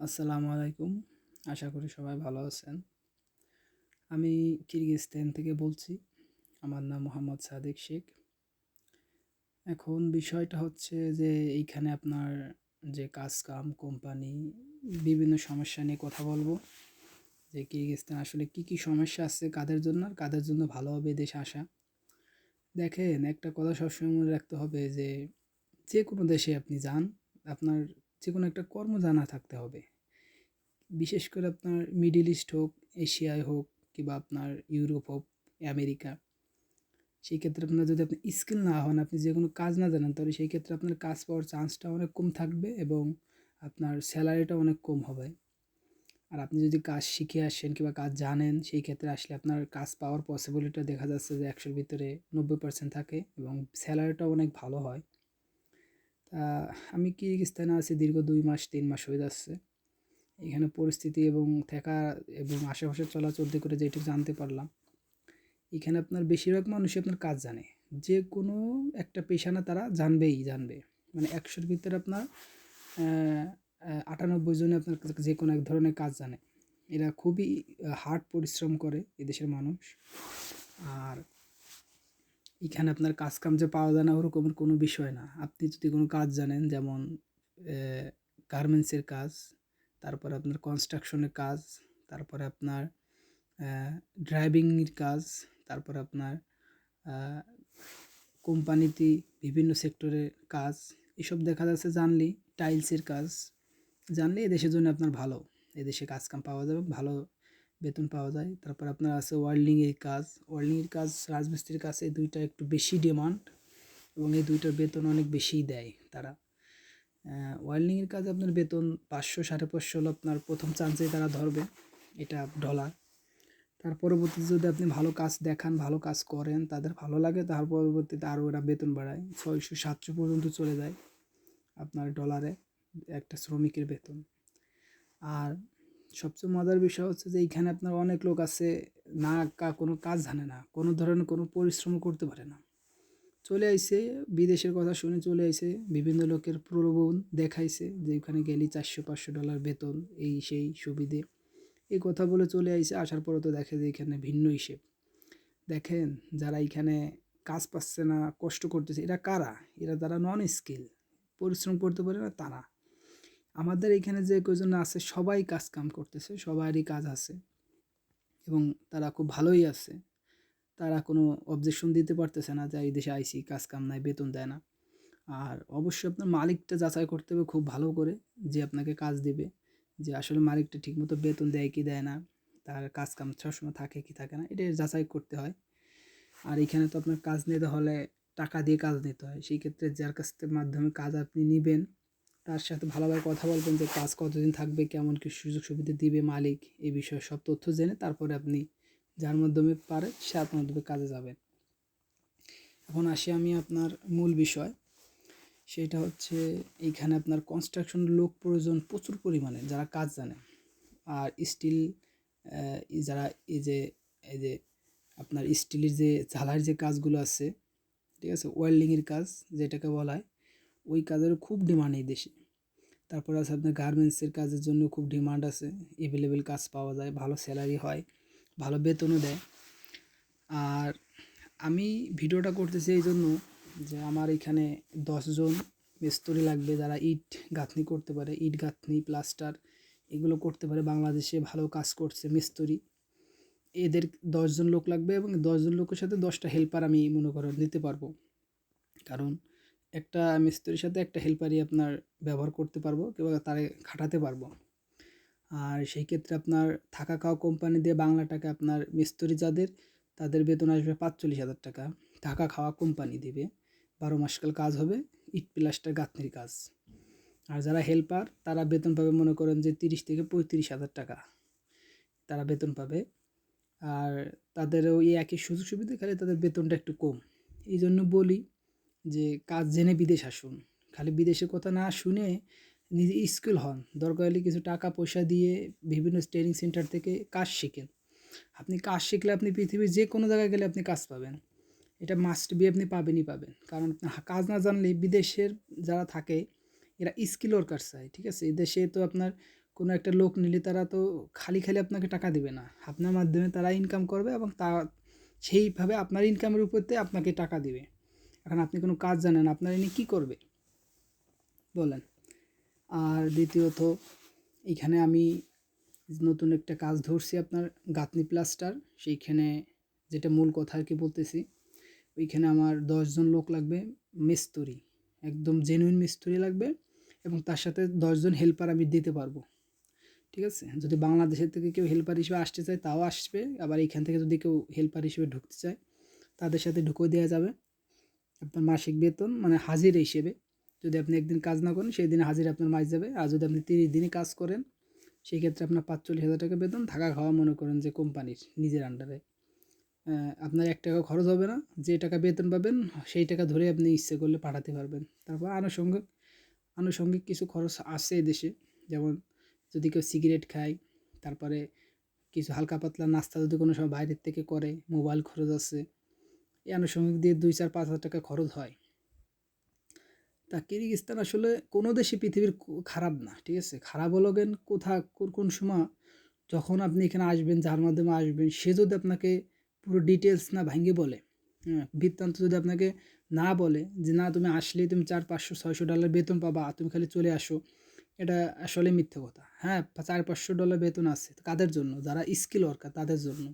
আসসালামু আলাইকুম। আশা করি সবাই ভালো আছেন। আমি কিরগিজস্তান থেকে বলছি। আমার নাম মোহাম্মদ সাদিক শেখ। এখন বিষয়টা হচ্ছে যে এইখানে আপনার যে কাজ কাম কোম্পানি, বিভিন্ন সমস্যা নিয়ে কথা বলব। যে কিরগিজস্তান আসলে কি কি সমস্যা আছে কাদের জন্য আর কাদের জন্য ভালো হবে দেশে আসা। দেখেন, একটা কথা সবসময় মনে রাখতে হবে যে যে কোনো দেশে আপনি যান, আপনার যে কোনো একটা কর্ম জানা থাকতে হবে। বিশেষ করে আপনার মিডিল ইস্ট হোক, এশিয়ায় হোক কিংবা আপনার ইউরোপ হোক, আমেরিকা, সেই ক্ষেত্রে আপনার যদি আপনি স্কিল না হন, আপনি যে কোনো কাজ না জানেন, তাহলে সেই ক্ষেত্রে আপনার কাজ পাওয়ার চান্সটা অনেক কম থাকবে এবং আপনার স্যালারিটা অনেক কম হবে। আর আপনি যদি কাজ শিখে আসেন কিংবা কাজ জানেন, সেই ক্ষেত্রে আসলে আপনার কাজ পাওয়ার পসিবিলিটি দেখা যাচ্ছে যে একশোর ভিতরে নব্বই পার্সেন্ট থাকে এবং স্যালারিটাও অনেক ভালো হয়। তা আমি কিরগিস্তানে আছি দীর্ঘ দুই মাস, তিন মাস হয়ে যাচ্ছে। এখানে পরিস্থিতি এবং থাকা এবং আশেপাশে চলাচল করে যেটুকু জানতে পারলাম, এখানে আপনার বেশিরভাগ মানুষই আপনার কাজ জানে। যে কোনো একটা পেশা না তারা জানবেই, জানবে। মানে একশোর ভিতরে আপনার আটানব্বই জনে আপনার যে কোনো এক ধরনের কাজ জানে। এরা খুবই হার্ড পরিশ্রম করে এদেশের মানুষ। আর এখানে আপনার কাজ কাম যে পাওয়া যায় না, ওরকমের কোনো বিষয় না। আপনি যদি কোনো কাজ জানেন, যেমন গার্মেন্টসের কাজ, তারপরে আপনার কনস্ট্রাকশনের কাজ, তারপরে আপনার ড্রাইভিংয়ের কাজ, তারপরে আপনার কোম্পানিতে বিভিন্ন সেক্টরের কাজ, এসব দেখা যাচ্ছে জানলি টাইলসের কাজ জানলে এদেশের জন্য আপনার ভালো। এদেশে কাজ কাম পাওয়া যাবে, ভালো বেতন পাওয়া যায়। তারপর আপনার আছে ওয়ার্ল্ডিংয়ের কাজ। ওয়ার্ল্ডিংয়ের কাজ, রাজমিস্ত্রির কাছে দুইটা একটু বেশি ডিমান্ড এবং এই দুইটার বেতন অনেক বেশিই দেয় তারা। ওয়েল্ডিংয়ের কাজ আপনার বেতন পাঁচশো, সাড়ে পাঁচশো হলো আপনার প্রথম চান্সেই তারা ধরবে। এটা ডলার তার পরবর্তীতে যদি আপনি ভালো কাজ দেখান, ভালো কাজ করেন, তাদের ভালো লাগে, তার পরবর্তীতে আরও ওরা বেতন বাড়ায়। ছয়শো, সাতশো পর্যন্ত চলে যায় আপনার ডলারে একটা শ্রমিকের বেতন। আর সবচেয়ে মজার বিষয় হচ্ছে যে এইখানে আপনার অনেক লোক আছে, না কা, কোনো কাজ জানে না, কোনো ধরনের কোনো পরিশ্রম করতে পারে না। চলে আইসে বিদেশের কথা শুনে চলে আইসে বিভিন্ন লোকের প্রলোভন দেখাইছে যে ওখানে গেলে চারশো পাঁচশো ডলার বেতন, এই সেই সুবিধে। এই কথা বলে চলে আইসে আসার পরে তো দেখে যে এখানে ভিন্ন হিসেব। দেখেন যারা এখানে কাজ পাচ্ছে না, কষ্ট করতেছে, এরা কারা? এরা তারা নন স্কিল পরিশ্রম করতে পারে না, তারা। আমাদের এখানে যে কজন আছে, সবাই কাজ কাম করতেছে, সবারই কাজ আছে। এবং তারা খুব ভালোই আছে। তারা কোনো অবজেকশন দিতে পারতেছে না যে, এই দেশে আইসি কাজ কাম নাই, বেতন দেয় না। আর অবশ্যই আপনার মালিকটা যাচাই করতে হবে খুব ভালো করে, যে আপনাকে কাজ দেবে। যে আসলে মালিকটা ঠিকমতো বেতন দেয় কি দেয় না, তার কাজ কাম সবসময় থাকে কি থাকে না এটা যাচাই করতে হয়। আর এখানে তো আপনার কাজ নিতে হলে টাকা দিয়ে কাজ নিতে হয়। সেই ক্ষেত্রে যার কাছ মাধ্যমে কাজ আপনি নেবেন তার সাথে ভালোভাবে কথা বলবেন যে কাজ কতদিন থাকবে, কেমন কি সুযোগ সুবিধা দিবে মালিক, এই বিষয়ে সব তথ্য জেনে তারপরে আপনি যার মাধ্যমে পারে সে আপনার মাধ্যমে কাজে যাবে। এখন আসি আমি আপনার মূল বিষয়। সেটা হচ্ছে এইখানে আপনার কনস্ট্রাকশন লোক প্রয়োজন প্রচুর পরিমাণে, যারা কাজ জানে। আর স্টিল যারা এই যে এই যে আপনার স্টিলের যে ঝালার যে কাজগুলো আছে, ঠিক আছে? ওয়েল্ডিংয়ের কাজ যেটাকে বলা হয় ওই কাজেরও খুব ডিমান্ড এই দেশে। তারপরে আছে আপনার গার্মেন্টসের কাজের জন্য খুব ডিমান্ড আছে। এভেলেবেল কাজ পাওয়া যায়, ভালো স্যালারি হয়, ভালো বেতনও দেয়। আর আমি ভিডিওটা করতেছি এই জন্য যে আমার এখানে দশজন মিস্ত্রি লাগবে যারা ইট গাঁথনি করতে পারে, ইট গাঁথনি প্লাস্টার এগুলো করতে পারে। বাংলাদেশে ভালো কাজ করছে মিস্ত্রি। এদের দশজন লোক লাগবে এবং দশজন লোকের সাথে দশটা হেল্পার আমি মনে করেন দিতে পারব। কারণ একটা মিস্ত্রির সাথে একটা হেল্পারই আপনার ব্যবহার করতে পারব কিংবা তারে খাটাতে পারব। আর সেই ক্ষেত্রে আপনার থাকা খাওয়া কোম্পানি দিয়ে বাংলা টাকা আপনার মিস্ত্রি যাদের, তাদের বেতন আসবে পাঁচচল্লিশ হাজার টাকা। থাকা খাওয়া কোম্পানি দিবে। বারো মাসকাল কাজ হবে, ইট প্লাস্টার গাঁথনির কাজ। আর যারা হেল্পার, তারা বেতন পাবে মনে করেন যে তিরিশ থেকে পঁয়ত্রিশ হাজার টাকা। তারা বেতন পাবে। আর তাদেরও এই একই সুযোগ সুবিধা খালি তাদের বেতনটা একটু কম। এই জন্য বলি যে কাজ জেনে বিদেশ আসুন। খালি বিদেশের কথা না শুনে নিজে স্কিল হন। দরকার হলে কিছু টাকা, পয়সা দিয়ে বিভিন্ন ট্রেনিং সেন্টার থেকে কাজ শিখেন। আপনি কাজ শিখলে আপনি পৃথিবীর যে কোনো জায়গায় গেলে আপনি কাজ পাবেন। এটা মাস্ট বি আপনি পাবেনই পাবেন। কারণ কাজ না জানলে বিদেশের যারা থাকে, এরা স্কিল ওয়ার্কার চায় ঠিক আছে? এদেশে তো আপনার কোনো একটা লোক নিলে তারা তো খালি খালি আপনাকে টাকা দেবে না। আপনার মাধ্যমে তারা ইনকাম করবে এবং তা, সেইভাবে আপনার ইনকামের উপরতে আপনাকে টাকা দিবে। এখন আপনি কোনো কাজ জানেন আপনার এনে কী করবে? বলেন। আর দ্বিতীয়ত, এখানে আমি নতুন একটা কাজ ধরছি আপনার গাঁথনি প্লাস্টার, সেইখানে যেটা মূল কথা আর কি বলতেছি, ওইখানে আমার দশজন লোক লাগবে, মিস্ত্রি, একদম জেনুইন মিস্ত্রি লাগবে এবং তার সাথে দশজন হেল্পার আমি দিতে পারব। ঠিক আছে? যদি বাংলাদেশের থেকে কেউ হেল্পার হিসেবে আসতে চায়, তাও আসবে, আবার এইখান থেকে যদি কেউ হেল্পার হিসেবে ঢুকতে চায়, তাদের সাথে ঢুকিয়ে দেওয়া যাবে। আপনার মাসিক বেতন মানে হাজিরা হিসেবে। যদি আপনি একদিন কাজ না করেন, সেই দিনে হাজিরা আপনার মাস যাবে। আর যদি আপনি তিরিশ দিনে কাজ করেন, সেই ক্ষেত্রে আপনার পাঁচচল্লিশ হাজার টাকা বেতন। থাকা খাওয়া মনে করেন যে কোম্পানির নিজের আন্ডারে আপনার এক টাকা খরচ হবে না। যে টাকা বেতন পাবেন, সেই টাকা ধরে আপনি ইচ্ছে করলে পাঠাতে পারবেন। তারপর আনুষঙ্গিক আনুষঙ্গিক কিছু খরচ আছে দেশে। যেমন যদি কেউ সিগারেট খায়, তারপরে কিছু হালকা পাতলা নাস্তা যদি কোনো সময় বাইরের থেকে করে, মোবাইল খরচ আছে। এই আনুষঙ্গিক দিয়ে দুই চার পাঁচ হাজার টাকা খরচ হয়। তা কিরগিস্তান আসলে কোনো দেশই পৃথিবীর খারাপ না, ঠিক আছে? খারাপ হলো গেন কোথা, কোন কোন সময়? যখন আপনি এখানে আসবেন, যার মাধ্যমে আসবেন, সে যদি আপনাকে পুরো ডিটেলস না ভাঙ্গে বলে হ্যাঁ বৃত্তান্ত যদি আপনাকে না বলে যে না, তুমি আসলেই তুমি চার পাঁচশো, ছয়শো ডলার বেতন পাবা, তুমি খালি চলে আসো, এটা আসলে মিথ্যে কথা। হ্যাঁ চার পাঁচশো ডলার বেতন আছে কাদের জন্য, যারা স্কিল ওয়ার্কার তাদের জন্য।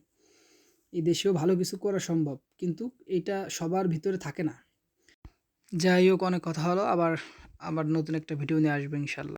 এই দেশেও ভালো কিছু করা সম্ভব, কিন্তু এটা সবার ভিতরে থাকে না। যাই হোক, অনেক কথা হলো, আবার আবার নতুন একটা ভিডিও নিয়ে আসবে ইনশাল্লাহ।